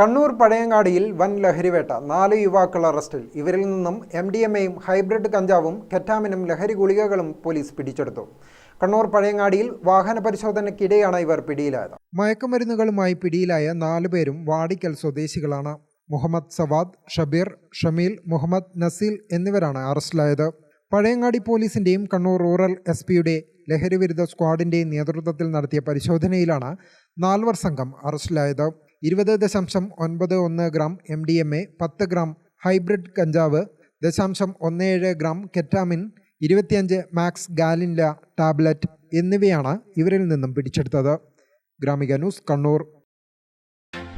കണ്ണൂർ പഴയങ്ങാടിയിൽ വൻ ലഹരിവേട്ട നാല് യുവാക്കൾ അറസ്റ്റിൽ. ഇവരിൽ നിന്നും എം ഡി എം എയും ഹൈബ്രിഡ് കഞ്ചാവും കെറ്റാമിനും ലഹരി ഗുളികകളും പോലീസ് പിടിച്ചെടുത്തു. കണ്ണൂർ പഴയങ്ങാടിയിൽ വാഹന പരിശോധനയ്ക്കിടെയാണ് ഇവർ പിടിയിലായത്. മയക്കുമരുന്നുകളുമായി പിടിയിലായ നാലു പേരും വാടിക്കൽ സ്വദേശികളാണ്. മുഹമ്മദ് സവാദ് ഷബീർ ഷമീൽ മുഹമ്മദ് നസീൽ എന്നിവരാണ് അറസ്റ്റിലായത്. പഴയങ്ങാടി പോലീസിന്റെയും കണ്ണൂർ റൂറൽ എസ് പിയുടെ ലഹരിവിരുദ്ധ സ്ക്വാഡിന്റെയും നേതൃത്വത്തിൽ നടത്തിയ പരിശോധനയിലാണ് നാൽവർ സംഘം അറസ്റ്റിലായത്. ഇരുപത് ദശാംശം ഒൻപത് ഒന്ന് gram M D M A പത്ത് ഗ്രാം ഹൈബ്രിഡ് കഞ്ചാവ് ദശാംശം ഒന്ന് ഏഴ് ഗ്രാം കെറ്റാമിൻ ഇരുപത്തിയഞ്ച് മാക്സ് ഗാലിൻല ടാബ്ലറ്റ് എന്നിവയാണ് ഇവരിൽ നിന്നും പിടിച്ചെടുത്തത്. Gramika news Kannur.